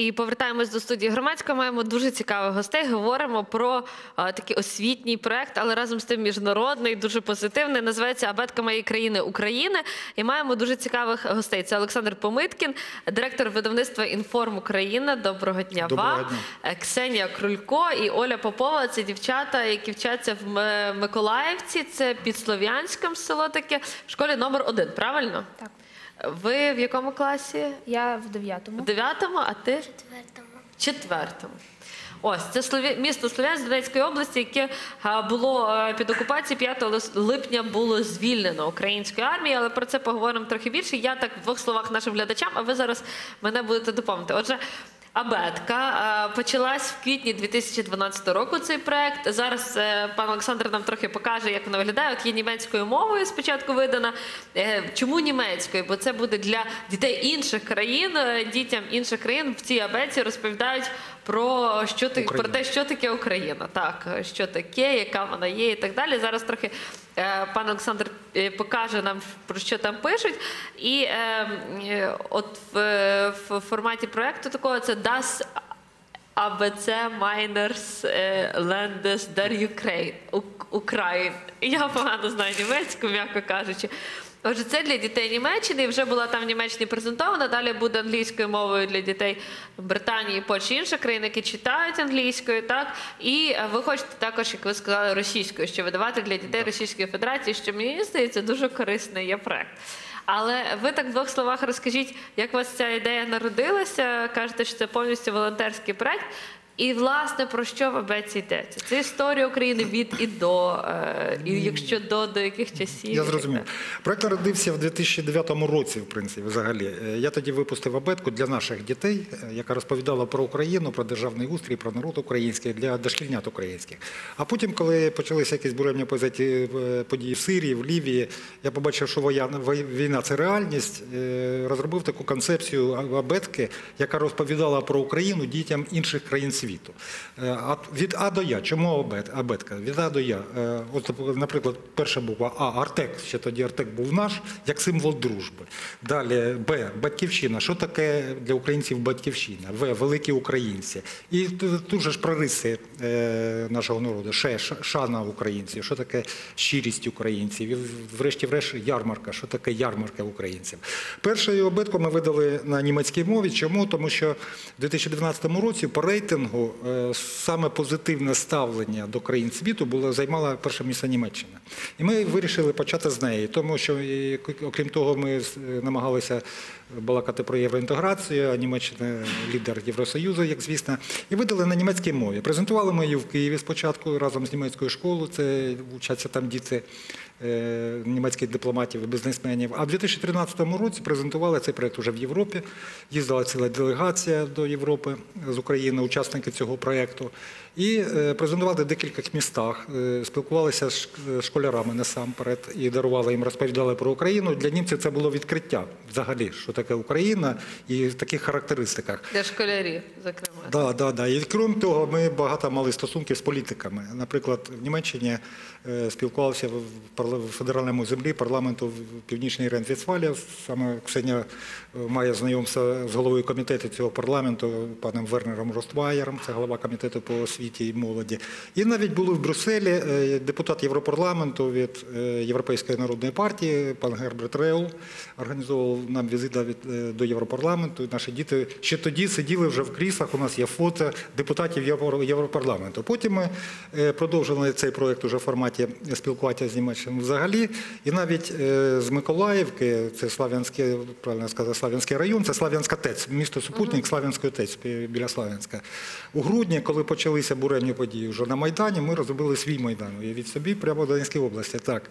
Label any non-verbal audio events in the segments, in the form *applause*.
І повертаємось до студії громадського. Маємо дуже цікавих гостей. Говоримо про а, такий освітній проект, але разом з тим міжнародний, дуже позитивний. Називається Абетка моєї країни України. І маємо дуже цікавих гостей. Це Олександр Помиткін, директор видавництва Інформ Україна. Доброго дня Доброго вам. дня. Е, Ксенія Крулько і Оля Попова. Це дівчата, які вчаться в Миколаївці. Це під Слов'янськом село таке в школі номер один. Правильно? Так. Ви в якому класі? Я в дев'ятому. В дев'ятому, а ти? В четвертому. четвертому. Ось це місто Слов'янськ Донецької області, яке було е, під окупацією 5 липня було звільнено українською армією, але про це поговоримо трохи більше. Я так в двох словах нашим глядачам, а ви зараз мене будете допомнити. Отже. Абетка е, почалась в квітні 2012 року. Цей проект. Зараз е, пан Олександр нам трохи покаже, як вона виглядає. От є німецькою мовою спочатку видана. Е, Чому німецькою? Бо це буде для дітей інших країн, дітям інших країн в цій абеці розповідають про що ти про те, що таке Україна, так що таке, яка вона є, і так далі. Зараз трохи пан Олександр е, покаже нам про що там пишуть. І е, е, от в, в форматі проекту такого це Das ABC Miners е, Landes der Ukraine. Україн. Я погано знаю німецьку, м'яко кажучи. Отже, це для дітей Німеччини. і Вже була там в Німеччині презентована. Далі буде англійською мовою для дітей Британії, Польщі, інших країн, які читають англійською. Так і е, ви хочете також, як ви сказали, російською, що видавати для дітей Російської Федерації, що мені здається дуже корисний є проект. Але ви так в двох словах розкажіть, як у вас ця ідея народилася? Кажете, що це повністю волонтерський проект. І власне про що в Абеці йдеться? Це історія України від і до, е, і якщо до, до яких часів? Я зрозумів. Проект народився в 2009 році, в принципі, взагалі. Е, Я тоді випустив абетку для наших дітей, е, яка розповідала про Україну, про державний устрій, про народ український, для дошкільнят українських. А потім, коли почалися якісь буремні події в Сирії, в Лівії, я побачив, що війна це реальність. Розробив таку концепцію абетки, яка розповідала про Україну дітям інших країн світу. Е, А від А до Я. Чому абет- абетка? Від А до Я. Е, От, наприклад, перша буква А, Артек, ще тоді Артек був наш, як символ дружби. Далі Б, батьківщина. Що таке для українців батьківщина? В, великі українці. І тут же ж про риси е, нашого народу. Ще шана українців. Що таке щирість українців? І врешті-врешт ярмарка. Що таке ярмарка українців? Першою обидку ми видали на німецькій мові. Чому? Тому що в 2012 році по рейтингу е, саме позитивне ставлення до країн світу було займала перше місце Німеччина. І ми вирішили почати з неї, тому що окрім того, ми намагалися балакати про євроінтеграцію, а Німеччина лідер Євросоюзу, як звісно, і видали на німецькій мові. Презентували ми її в Києві спочатку разом з німецькою школою. Це вчаться там діти німецьких дипломатів і бізнесменів. А в 2013 році презентували цей проект уже в Європі. Їздила ціла делегація до Європи з України, учасники цього проекту. І е, презентували в декількох містах, е, спілкувалися з школярами насамперед і дарували їм, розповідали про Україну. Для німців це було відкриття взагалі, що таке Україна і в таких характеристиках. Для школярів, зокрема. Да, да, да. І крім того, ми багато мали стосунків з політиками. Наприклад, в Німеччині е, спілкувалися в парла- в федеральному землі парламенту в Північній Рейн-Вестфалія. Саме Ксенія е, має знайомство з головою комітету цього парламенту, паном Вернером Ростваєром, це голова комітету по освіті і молоді. І навіть були в Брюсселі е, депутат Європарламенту від е, Європейської народної партії, пан Герберт Реул, організовував нам візит до Європарламенту. Наші діти ще тоді сиділи вже в кріслах. У нас є фото депутатів Європарламенту. Потім ми продовжили цей проект уже в форматі спілкування з Німеччиною взагалі. І навіть е, з Миколаївки, це Слав'янське, правильно сказати, Слав'янський район, це Слав'янська ТЕЦ, місто супутник Слав'янської ТЕЦ біля Слав'янська. У грудні, коли почалися буремні події вже на Майдані, ми розробили свій Майдан. Уявіть собі, прямо в Донецькій області. Так.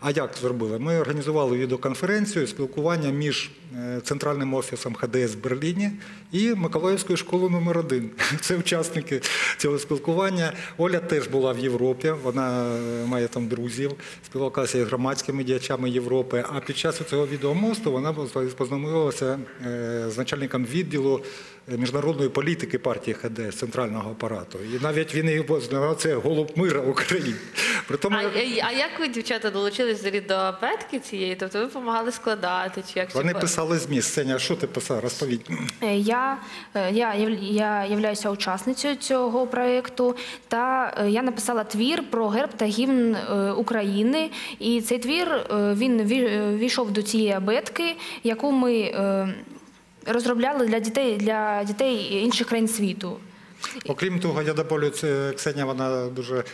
А як зробили? Ми організували відеоконференцію, спілкування між е, центральним офісом ХДС в Берліні і Миколаївською школою номер 1 *laughs* Це учасники цього спілкування. Оля теж була в Європі, вона е, має там друзів, спілкувала- спілкувалася з громадськими діячами Європи. А під час цього відеомосту вона познайомилася е, з начальником відділу міжнародної політики партії ХДС центрального апарату. І навіть він її познав, це голуб мира України. При тому, А, а як ви, дівчата, долучились взагалі до абетки цієї? Тобто ви допомагали складати? Чи як вони чи- писали зміст. Сеня, що ти писав? Розповідь. Е, Я, е, я, я являюся учасницею цього проєкту, та е, я написала твір про герб та гімн України. І цей твір він ві- війшов до цієї абетки, яку ми розробляли для дітей для дітей інших країн світу. Окрім того, я добавлю, Ксенія, вона дуже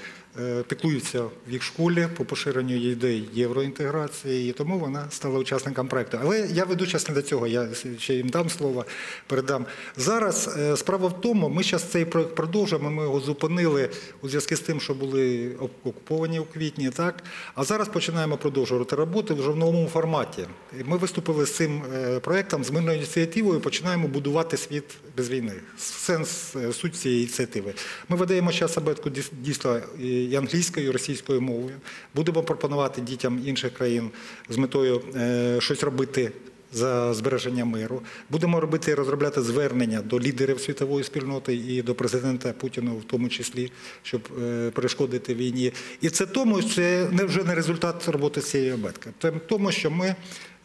е, піклується в їх школі по поширенню ідей євроінтеграції, і тому вона стала учасником проекту. Але я ведучас не до цього, я ще їм дам слово, передам. Зараз е, справа в тому, ми зараз цей проект продовжуємо, ми його зупинили у зв'язку з тим, що були окуповані у квітні, так? А зараз починаємо продовжувати роботи вже в новому форматі. Ми виступили з цим е, проектом, з мирною ініціативою, починаємо будувати світ без війни. Сенс, суть цієї ініціативи. Ми видаємо зараз абетку дійсно і англійською, і російською мовою. Будемо пропонувати дітям інших країн з метою е, щось робити. За збереження миру будемо робити розробляти звернення до лідерів світової спільноти і до президента Путіна, в тому числі, щоб е, перешкодити війні. І це тому, це не вже не результат роботи цієї обетки. Це тому, що ми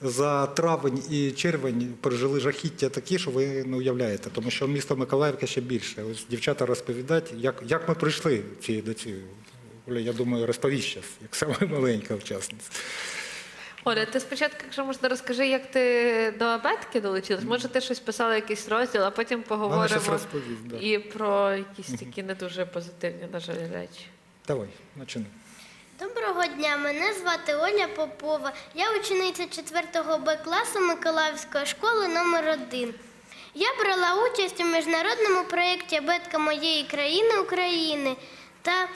за травень і червень пережили жахіття такі, що ви не уявляєте, тому що місто Миколаївка ще більше. Ось дівчата розповідають, як, як ми прийшли ці, до цієї. Оля, я думаю, розповість зараз, як саме *laughs* маленька учасниця. Оля, ти спочатку, якщо можна, розкажи, як ти до абетки долучилась. Може, ти щось писала, якийсь розділ, а потім поговоримо щас розповість, да. і про якісь такі не дуже позитивні, на жаль, речі. Давай, починай. Доброго дня, мене звати Оля Попова. Я учениця 4 Б класу Миколаївської школи номер 1 Я брала участь у міжнародному проєкті Абетка моєї країни України та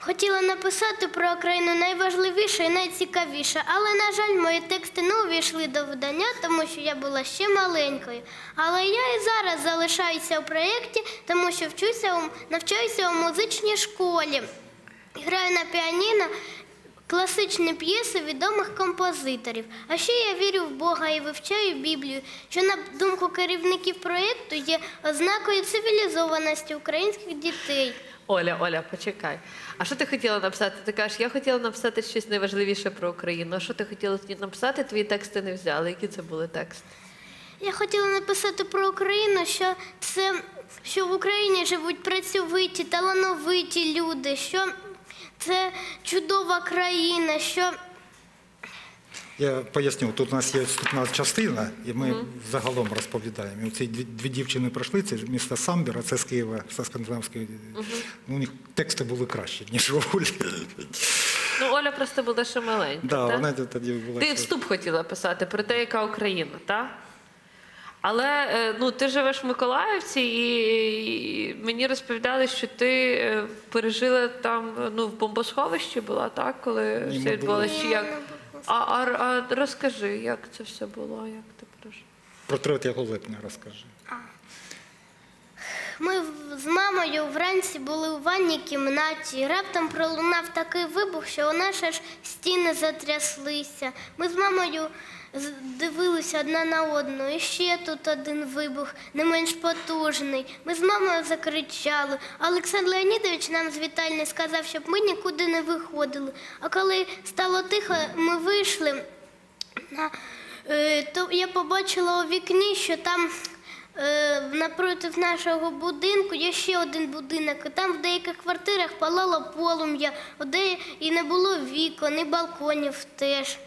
хотіла написати про Україну найважливіше і найцікавіше, але, на жаль, мої тексти не увійшли до видання, тому що я була ще маленькою. Але я і зараз залишаюся у проєкті, тому що вчуся у, навчаюся у музичній школі. Граю на піаніно класичні п'єси відомих композиторів. А ще я вірю в Бога і вивчаю Біблію, що на думку керівників проєкту є ознакою цивілізованості українських дітей. Оля, Оля, почекай. А що ти хотіла написати? Ти кажеш, я хотіла написати щось найважливіше про Україну. А що ти хотіла тоді написати? Твої тексти не взяли. Які це були тексти? Я хотіла написати про Україну, що це що в Україні живуть працьовиті, талановиті люди, що це чудова країна, що Я поясню, тут у нас є вступна частина, і ми загалом розповідаємо. І Ці дві, дві дівчини пройшли, це з міста Самбір, а це з Києва, з Скандинавської. Ну, у них тексти були кращі, ніж у Олі. Ну, Оля просто була ще маленька. Да, так? вона тоді була. Ти ще- вступ хотіла писати про те, яка Україна, так? Але е, ну, ти живеш в Миколаївці, і мені розповідали, що ти е, пережила там ну, в бомбосховищі була, так, коли Ні, все ми відбувалося. були. Як? А, а, а розкажи, як це все було, як ти прожив? Про 3 липня розкажи. Ми з мамою вранці були у ванній кімнаті. Раптом пролунав такий вибух, що у нас аж стіни затряслися. Ми з мамою дивилися одна на одну. І ще тут один вибух, не менш потужний. Ми з мамою закричали. Олександр Леонідович нам з вітальні сказав, щоб ми нікуди не виходили. А коли стало тихо, ми вийшли. Е, то я побачила у вікні, що там е, напроти нашого будинку є ще один будинок. І там в деяких квартирах палало полум'я, і не було вікон, і балконів теж.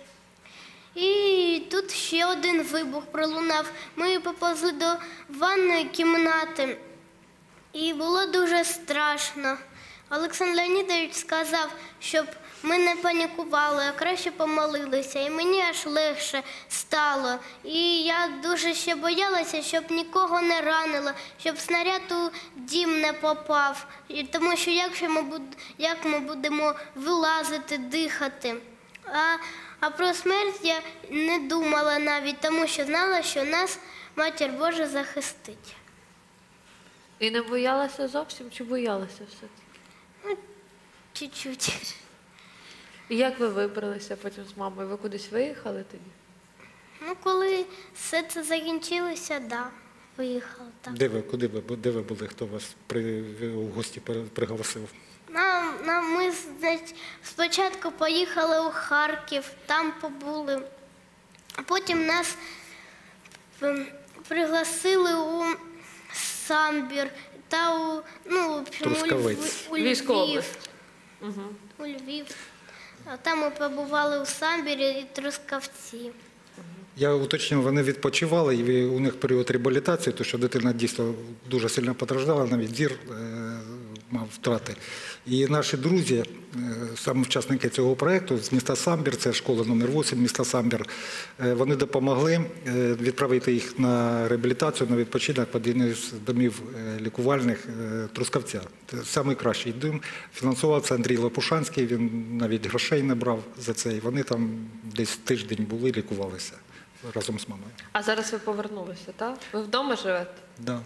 І тут ще один вибух пролунав. Ми поповзли до ванної кімнати. І було дуже страшно. Олександр Леонідович сказав, щоб ми не панікували, а краще помолилися. І мені аж легше стало. І я дуже ще боялася, щоб нікого не ранило, щоб снаряд у дім не попав. Тому що як, як ми будемо вилазити, дихати. А, а про смерть я не думала навіть, тому що знала, що нас Матір Божа захистить. І не боялася зовсім чи боялася все-таки? Чуть-чуть. І як ви вибралися потім з мамою? Ви кудись виїхали тоді? Ну, коли все це закінчилося, да, виїхала так. Де ви, куди ви, де ви були, хто вас при, у гості пригласив? Нам, нам ми спочатку поїхали у Харків, там побули. А потім нас ем, пригласили у Самбір та у, ну, у, Трускавець. Львів, у Львів. Угу. У Львів. Там ми побували у Самбірі і Трускавці. Я уточнив, вони відпочивали, і у них період реабілітації, тому що дитина дійсно дуже сильно постраждала, навіть зір е, мав втрати. І наші друзі, е, саме учасники цього проєкту з міста Самбір, це школа номер 8 міста Самбір, е, вони допомогли е, відправити їх на реабілітацію, на відпочинок в один із домів лікувальних Трускавця. Це найкращий дім. Фінансував це Андрій Лопушанський, він навіть грошей не брав за це. І вони там десь тиждень були, лікувалися разом з мамою. А зараз ви повернулися, так? Ви вдома живете? Да.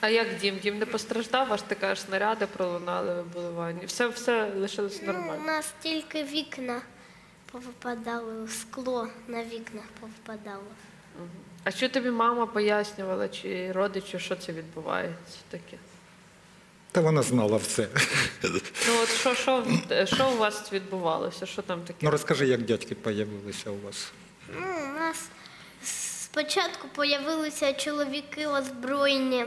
А як дім? Дім не постраждав, ваш ти кажеш, снаряди пролунали, ви в ванні. Все, все лишилось Ну, у нормально. нас тільки вікна повипадали, скло на вікнах повипадало. А що тобі мама пояснювала, чи родичі, що це відбувається таке? Та вона знала все. Ну от що, що, що у вас відбувалося? Що там таке? Ну розкажи, як дядьки появилися у вас. Ну, у нас спочатку появилися чоловіки озброєні.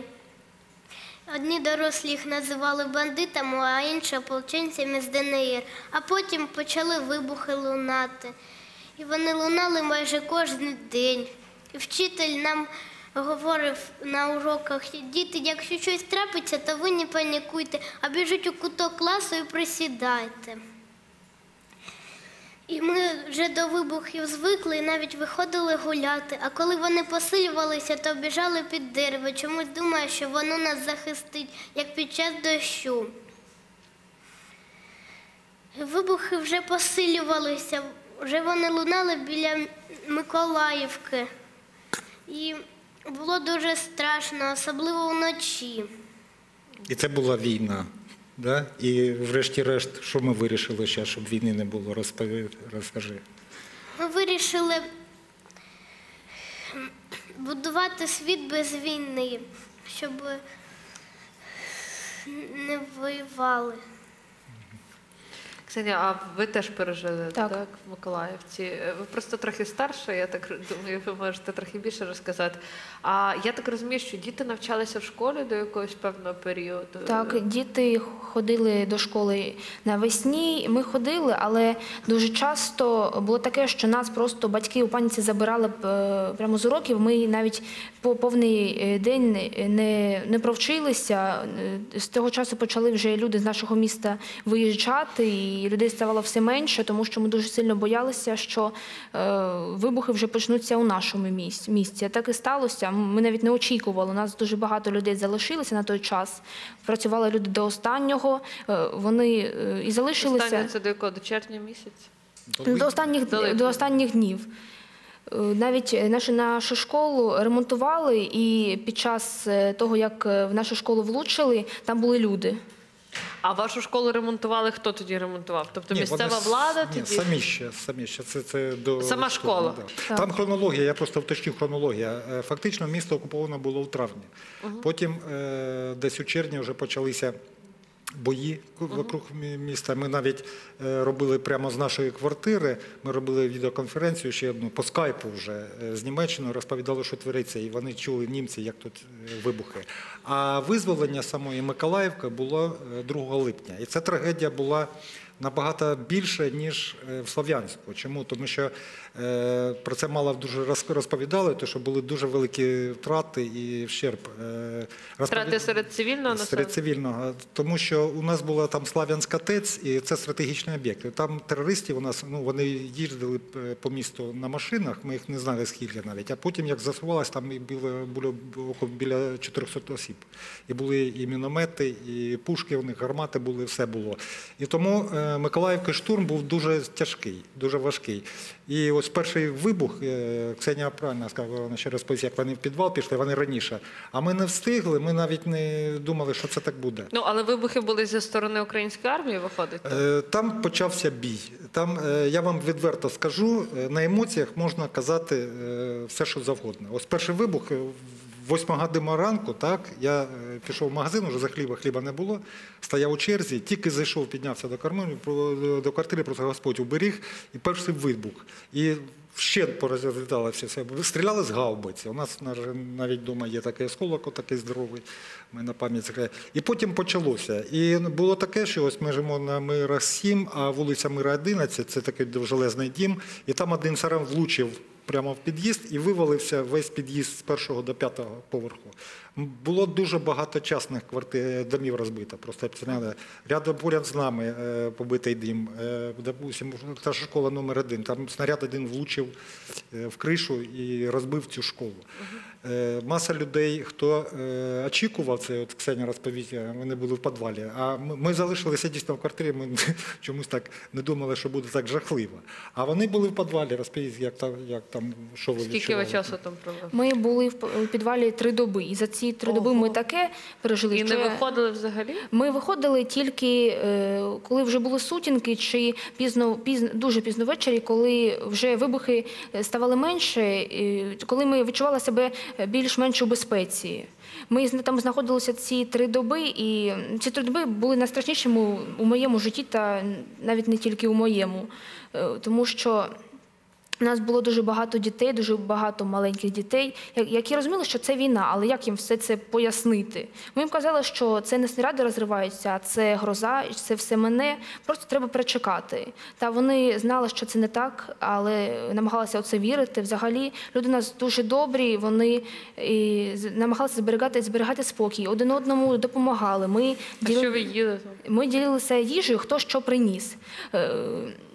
Одні дорослі їх називали бандитами, а інші ополченцями з ДНР. А потім почали вибухи лунати. І вони лунали майже кожен день. І вчитель нам говорив на уроках, діти, якщо щось трапиться, то ви не панікуйте, а біжіть у куток класу і присідайте. І ми вже до вибухів звикли і навіть виходили гуляти. А коли вони посилювалися, то біжали під дерево. Чомусь думаю, що воно нас захистить, як під час дощу. Вибухи вже посилювалися, вже вони лунали біля Миколаївки. І було дуже страшно, особливо вночі. І це була війна. Да? І врешті-решт, що ми вирішили ще, щоб війни не було? Розпові... Розкажи. Ми вирішили будувати світ без війни, щоб не воювали. Ксенія, а ви теж пережили так. Так. в Миколаївці. Ви просто трохи старша, я так думаю, ви можете трохи більше розказати. А я так розумію, що діти навчалися в школі до якогось певного періоду. Так, діти ходили до школи навесні. Ми ходили, але дуже часто було таке, що нас просто батьки у паніці забирали е, прямо з уроків. Ми навіть по повний е, день не, не провчилися. Е, З того часу почали вже люди з нашого міста виїжджати, і людей ставало все менше, тому що ми дуже сильно боялися, що е, вибухи вже почнуться у нашому місці. місці. Так і сталося. Ми навіть не очікували. У нас дуже багато людей залишилося на той час. Працювали люди до останнього. е, Вони е, і залишилися Останнє це до якого? До червня місяця? до останніх, До до останніх днів. Е, Навіть нашу, нашу школу ремонтували, і під час е, того, як е, в нашу школу влучили, там були люди. А вашу школу ремонтували? Хто тоді ремонтував? Тобто Ні, місцева вони влада ні, тоді? самі ще, самі ще. Це, це до Сама школа. Да. Там хронологія, я просто вточню хронологія. Е, Фактично місто окуповано було в травні. Потім е, десь у червні вже почалися бої вокруг міста. Ми навіть е, робили прямо з нашої квартири. Ми робили відеоконференцію ще одну по скайпу вже е, з Німеччиною, розповідали, що твориться, і вони чули німці, як тут е, вибухи. А визволення самої Миколаївки було е, 2 липня. І ця трагедія була набагато більше, ніж е, в Слов'янську. Чому? Тому що е, про це мало дуже роз- розповідали, тому що були дуже великі втрати і вщерб. Е, Втрати серед цивільного Серед цивільного, тому що у нас була там Слав'янська ТЕЦ, і це стратегічний об'єкт. Там терористів у нас ну вони їздили по місту на машинах. Ми їх не знали скільки навіть. А потім, як з'ясувалось, там і було, було около біля 400 осіб. І були і міномети, і пушки у них, гармати були, все було. І тому Миколаївки штурм був дуже тяжкий, дуже важкий. І ось перший вибух, е, Ксенія правильно сказала, вона ще розповість, як вони в підвал пішли, вони раніше. А ми не встигли, ми навіть не думали, що це так буде. Ну, але вибухи були зі сторони української армії, виходить. Е, Там почався бій. Там е, я вам відверто скажу, на емоціях можна казати все, що завгодно. Ось перший вибух. В 8 година ранку, так, я е, пішов в магазин, уже за хліба, хліба не було, стояв у черзі, тільки зайшов, піднявся до карману, до квартири, просто Господь уберіг, і перший вибух. І ще порозліталося все. Стріляли з гаубиці. У нас навіть вдома є такий осколок, такий здоровий, ми на пам'ять закрили. І потім почалося. І було таке, що ось ми живемо на Мира 7, а вулиця Мира 11, це такий довжелезний дім, і там один сарам влучив прямо в під'їзд і вивалився весь під'їзд з першого до п'ятого поверху. Було дуже багато частних квартир, домів розбито. Просто. Рядом поряд з нами е, побитий дим. Е, Допустим, та школа номер один. Там снаряд один влучив е, в кришу і розбив цю школу. Е, Маса людей, хто е, очікував це, от Ксенія розповідь, е, вони були в підвалі. А ми, ми залишилися дійсно в квартирі, ми *laughs* чомусь так не думали, що буде так жахливо. А вони були в підвалі, розповідь, як там, як там що ви Скільки ви часу там провели? Ми були в підвалі три доби, і за ці три Ого. доби ми таке пережили. І що не виходили взагалі? Ми виходили тільки коли вже були сутінки, чи пізно, пізно дуже пізно ввечері, коли вже вибухи ставали менше, коли ми відчували себе більш-менш у безпеці. Ми там знаходилися ці три доби, і ці три доби були найстрашнішими у- у моєму житті, та навіть не тільки у моєму, Е, тому що. У нас було дуже багато дітей, дуже багато маленьких дітей, які розуміли, що це війна, але як їм все це пояснити? Ми їм казали, що це не снаряди розриваються, а це гроза, це все мене. Просто треба перечекати. Та вони знали, що це не так, але намагалися у це вірити. Взагалі, люди у нас дуже добрі, вони і, намагалися зберігати, зберігати спокій, один одному допомагали. Ми А діли- що ви їли ми ділилися їжею, хто що приніс. Е,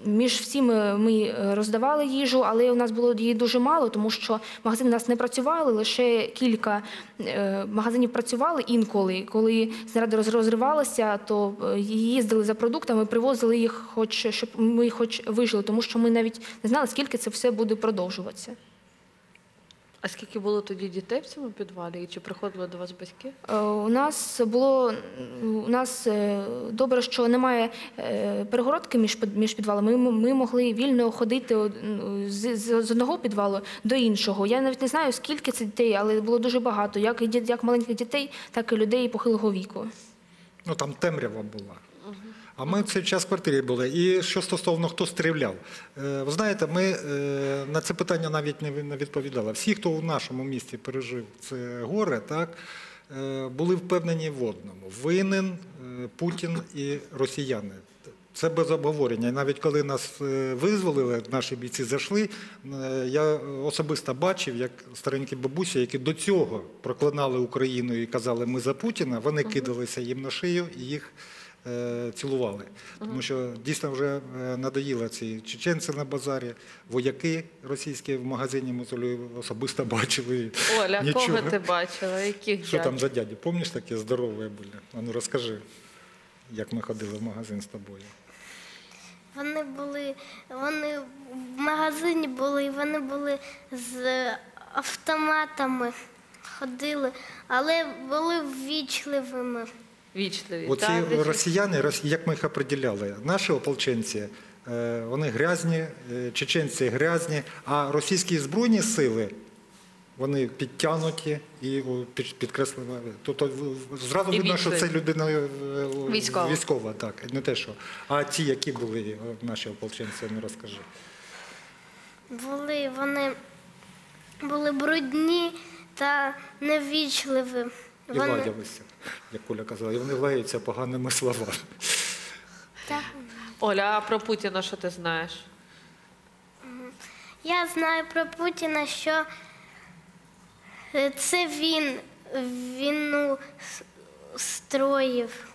Між всіми ми е, роздавали їжу, але у нас було її дуже мало, тому що магазини у нас не працювали, лише кілька е, магазинів працювали інколи. Коли снаряди розривалися, то е, їздили за продуктами, привозили їх, хоч щоб ми хоч вижили, тому що ми навіть не знали, скільки це все буде продовжуватися. А скільки було тоді дітей в цьому підвалі? І чи приходили до вас батьки? Е, У нас було у нас е, добре, що немає е, перегородки між між підвалами. Ми, ми могли вільно ходити з, з з одного підвалу до іншого. Я навіть не знаю, скільки це дітей, але було дуже багато, як як маленьких дітей, так і людей похилого віку. Ну там темрява була. А ми в цей час в квартирі були. І що стосовно хто стріляв, Е, ви знаєте, ми е, на це питання навіть не відповідали. Всі, хто в нашому місті пережив це горе, так е, були впевнені в одному: винен Путін і росіяни. Це без обговорення. І навіть коли нас визволили, наші бійці зайшли, я особисто бачив, як старенькі бабусі, які до цього проклинали Україну і казали ми за Путіна, вони кидалися їм на шию і їх цілували. Тому що дійсно вже е, надоїли ці чеченці на базарі, вояки російські в магазині Мозолю особисто бачили. Оля, Нічого. кого ти бачила? Яких Що дядь? там за дяді? Пам'ятаєш такі здорові були? А ну розкажи, як ми ходили в магазин з тобою. Вони були, вони в магазині були, і вони були з автоматами, ходили, але були ввічливими. Вічливі. Оці десь? росіяни, як ми їх определяли, наші ополченці, е, вони грязні, е, чеченці грязні, а російські збройні сили. Вони підтягнуті і о, під- підкреслили. Тобто зразу І видно, що це людина е, Військова. військова, так, не те, що. А ті, які були наші ополченці, ну розкажи. Були вони були брудні та невічливі. І Вони, ладялися, як Коля казала, і вони лаються поганими словами. так. Оля, а про Путіна що ти знаєш? Я знаю про Путіна, що е, це він війну строїв,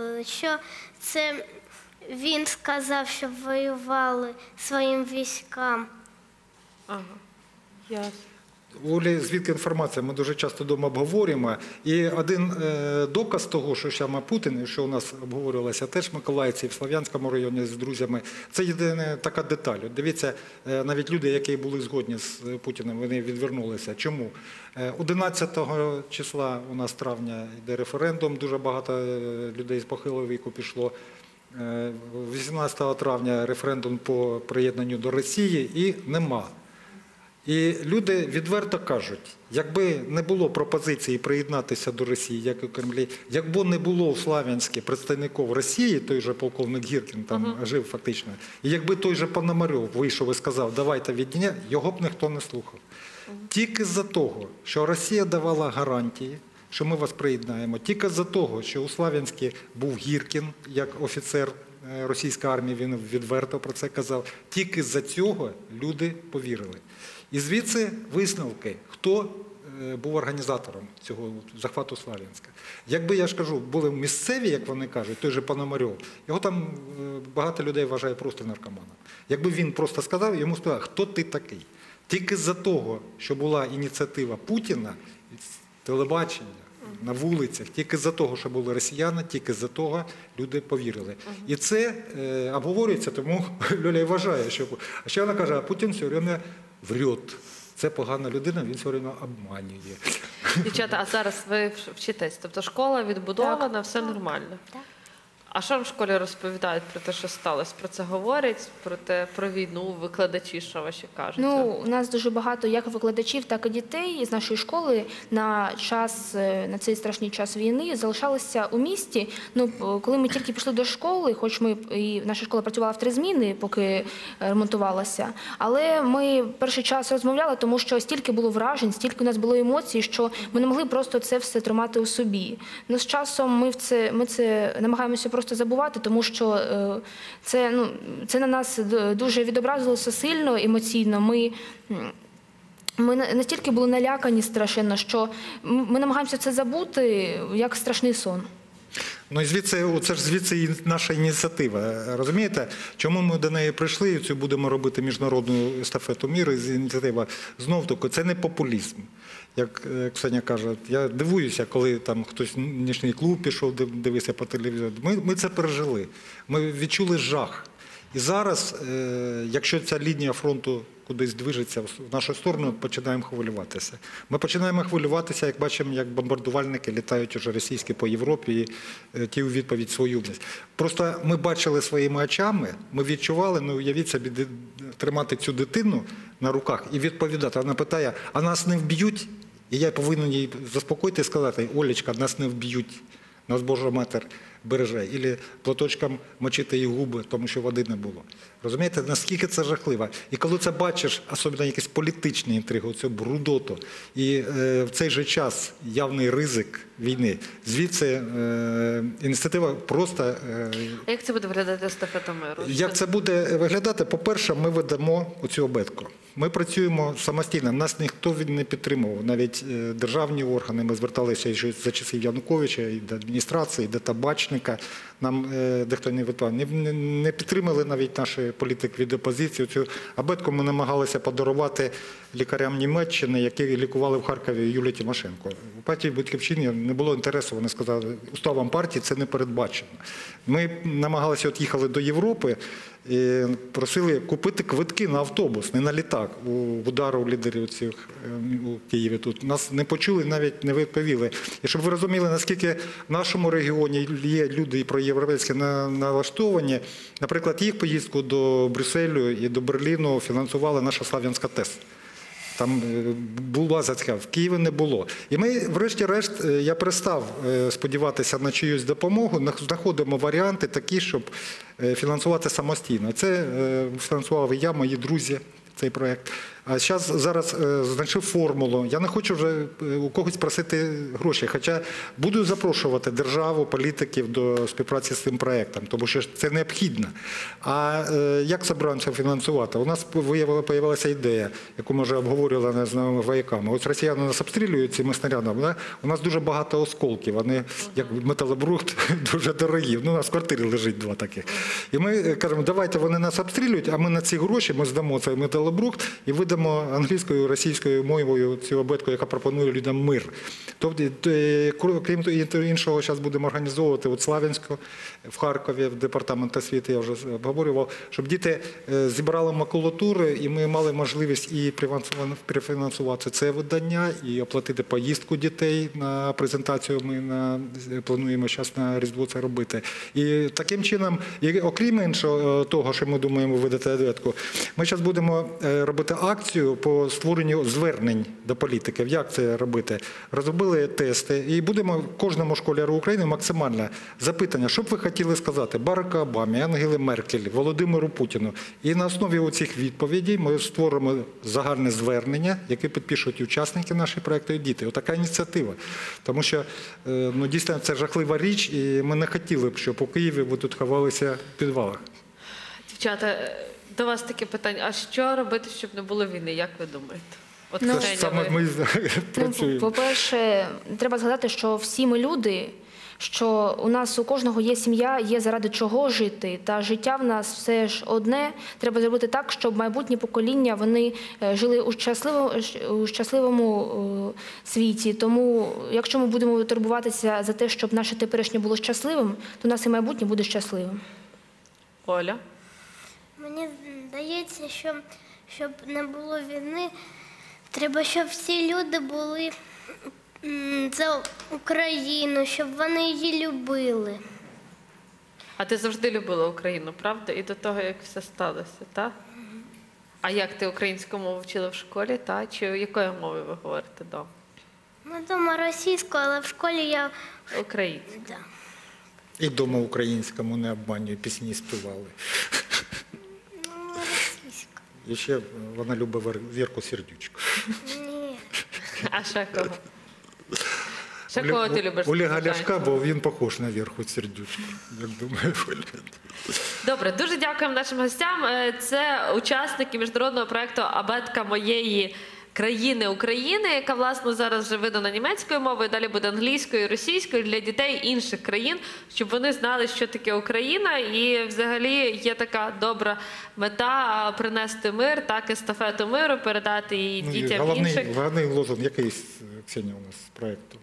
е, що це він сказав, щоб воювали своїм військам. Ага. Ясно. Олі звідки інформація? Ми дуже часто вдома обговорюємо. І один е, доказ того, що саме Путін, що у нас обговорювалося теж в Миколаївці, в Слов'янському районі з друзями, це єдина така деталь. Дивіться, е, навіть люди, які були згодні з е, Путіним, вони відвернулися. Чому? Е, 11 числа у нас травня йде референдум, дуже багато е, людей з похилого віку пішло. Е, 18 травня референдум по приєднанню до Росії і нема. І люди відверто кажуть, якби не було пропозиції приєднатися до Росії, як і у Кремлі, якби не було в Славянське представників Росії, той же полковник Гіркін там жив фактично, і якби той же Пономарьов вийшов і сказав, давайте відняття, його б ніхто не слухав. Тільки з-за того, що Росія давала гарантії, що ми вас приєднаємо, тільки з-за того, що у Славянську був Гіркін як офіцер е, російської армії, він відверто про це казав. Тільки з-за цього люди повірили. І звідси висновки, хто е, був організатором цього захвату Слав'янська. Якби я ж кажу, були місцеві, як вони кажуть, той же Пономарьов, його там е, багато людей вважає просто наркоманом. Якби він просто сказав, йому сказали, хто ти такий? Тільки з-за того, що була ініціатива Путіна, телебачення на вулицях, тільки з-за того, що були росіяни, тільки з-за того люди повірили. І це е, обговорюється, тому *laughs* Льоля і вважає, що а ще вона каже, а Путін все время врет. Це погана людина, він все время обманює. Дівчата, а зараз ви вчитесь? Тобто школа відбудована, все нормально. А що в школі розповідають про те, що сталося? Про це говорять, про те, про війну, викладачі, що ваші кажуть? Ну, у нас дуже багато як викладачів, так і дітей з нашої школи на час е, на цей страшний час війни залишалися у місті. Ну, коли ми тільки пішли до школи, хоч ми і наша школа працювала в три зміни, поки е, ремонтувалася. Але ми перший час розмовляли, тому що стільки було вражень, стільки у нас було емоцій, що ми не могли просто це все тримати у собі. Ну, з часом ми в це ми це намагаємося просто забувати, тому що е, це ну це на нас дуже відобразилося сильно емоційно. Ми ми настільки були налякані страшенно, що ми намагаємося це забути як страшний сон. Ну і звідси, це ж звідси і наша ініціатива. Розумієте, чому ми до неї прийшли і цю будемо робити міжнародну естафету міру з ініціатива? Знов таки, це не популізм. Як е, Ксеня каже, я дивуюся, коли там хтось в нічний клуб пішов, див- дивився по телевізору. Ми, ми це пережили. Ми відчули жах. І зараз, е, якщо ця лінія фронту кудись движеться в нашу сторону, починаємо хвилюватися. Ми починаємо хвилюватися, як бачимо, як бомбардувальники літають уже російські по Європі і е, ті у відповідь свою область. Просто ми бачили своїми очами, ми відчували, ну уявіть собі, тримати цю дитину на руках і відповідати. Вона питає, а нас не вб'ють? І я повинен їй заспокоїти і сказати, Олечка, нас не вб'ють. Нас Божа матер береже. Ілі платочком мочити її губи, тому що води не було. Розумієте, наскільки це жахливо? І коли це бачиш, особливо якісь політичні інтриги, цю брудоту, і е, в цей же час явний ризик війни, звідси е, ініціатива просто. Е, А Як це буде виглядати естафета миру? як це буде виглядати? По-перше, ми ведемо оцю обетку. Ми працюємо самостійно. Нас ніхто не підтримував. Навіть державні органи. Ми зверталися ще за часів Януковича, і до адміністрації, і до табачника. Нам е, дехто не відповідав. Не, підтримали навіть наші політик від опозиції. Цю абетку ми намагалися подарувати лікарям Німеччини, які лікували в Харкові Юлію Тимошенко. У партії Будьківщині не було інтересу. Вони сказали, уставом партії це не передбачено. Ми намагалися от їхали до Європи просили купити квитки на автобус, не на літак. У удару лідерів цих е, у Києві тут нас не почули, навіть не відповіли. І щоб ви розуміли, наскільки в нашому регіоні є люди і проєвропейські на- налаштовані. Наприклад, їх поїздку до Брюсселю і до Берліну фінансувала наша Слав'янська ТЕС. Там е, була зацька, в Києві не було. І ми, врешті-решт, е, я перестав е, сподіватися на чиюсь допомогу. Знаходимо варіанти такі, щоб фінансувати самостійно. Це фінансував і я, мої друзі. Цей проект. А зараз зараз е, знайшов формулу. Я не хочу вже е, у когось просити гроші. Хоча буду запрошувати державу, політиків до співпраці з цим проектом, тому що це необхідно. А е, як собираємося фінансувати? У нас виявила появилася ідея, яку ми вже обговорювали з новими вояками. Ось росіяни нас обстрілюють цими снарядами. Да? У нас дуже багато осколків. Вони як металобрухт *laughs* дуже дорогі. Ну, у нас в квартирі лежить два таких. І ми кажемо, давайте вони нас обстрілюють, а ми на ці гроші ми здамо цей металобрухт і видамо зробимо англійською, російською мовою цю абетку, яка пропонує людям мир. Тобто, е, крім іншого, зараз будемо організовувати от Славянську в Харкові, в департамент освіти, я вже обговорював, щоб діти е, зібрали макулатури, і ми мали можливість і прифінансувати- це видання, і оплатити поїздку дітей на презентацію. Ми плануємо зараз на Різдво це робити. І таким чином, окрім іншого е, того, що ми думаємо видати довідку, ми зараз будемо робити акцію по створенню звернень до політиків. Як це робити? Розробили тести, і будемо кожному школяру України максимально запитання, що б ви хотіли сказати Бараку Обамі, Ангели Меркель, Володимиру Путіну. І на основі цих відповідей ми створимо загальне звернення, яке підпишуть учасники нашого проекту і діти. Отака ініціатива. Тому що е, ну, дійсно це жахлива річ, і ми не хотіли б, щоб у Києві ви тут ховалися в підвалах. Дівчата, до вас таке питання: а що робити, щоб не було війни? Як ви думаєте? От Ну, Це ж саме ви- ми Ну, працюємо. по-перше, треба згадати, що всі ми люди, що у нас у кожного є сім'я, є заради чого жити, та життя в нас все ж одне. Треба зробити так, щоб майбутні покоління вони е, жили у щасливому, у щасливому е, світі. Тому, якщо ми будемо турбуватися за те, щоб наше теперішнє було щасливим, то наше майбутнє буде щасливим. Оля. Мені здається, що щоб не було війни, треба, щоб всі люди були за Україну, щоб вони її любили. А ти завжди любила Україну, правда? І до того, як все сталося, так? А як ти українську мову вчила в школі, та? Чи якою мовою ви говорите вдома? Ну, дома російською, але в школі я Українською. да. І дома українському не обманюю, пісні співали. І ще вона любить Вірку Сердючку. Ні. А ще кого? Ще кого ти любиш? Олега звичайно? Ляшка, бо він похож на Вірку Сердючку. Як думаю, Оля. Добре, дуже дякуємо нашим гостям. Е, Це учасники міжнародного проекту Абетка моєї країни України, яка власне зараз вже видана німецькою мовою. Далі буде англійською, російською для дітей інших країн, щоб вони знали, що таке Україна, і взагалі є така добра мета принести мир, так естафету миру, передати її Ну, і дітям головний, інших. головний лозунг який Ксенія у нас проєкту?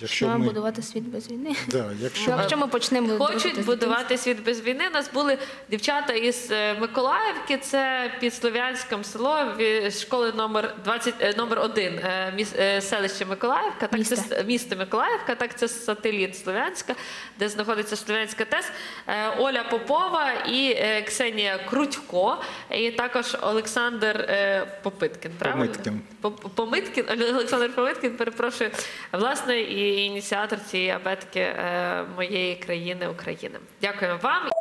Якщо ми, будувати світ без війни. да, якщо Якщо ми почнемо Хочуть будувати світ без війни. У нас були дівчата із е, Миколаївки, це під Слов'янськом село ві- школи номер 20, е, номер 1 селище Миколаївка. Так Місто. це місто Миколаївка, так це сателіт Слов'янська, де знаходиться Слов'янська ТЕС. Е, Оля Попова і е, Ксенія Крутько, і також Олександр е, Попиткін. Правильно? Помиткін. Помиткін, Олександр Помиткін, перепрошую, власне, і ініціатор цієї абетки е, моєї країни України. Дякуємо вам.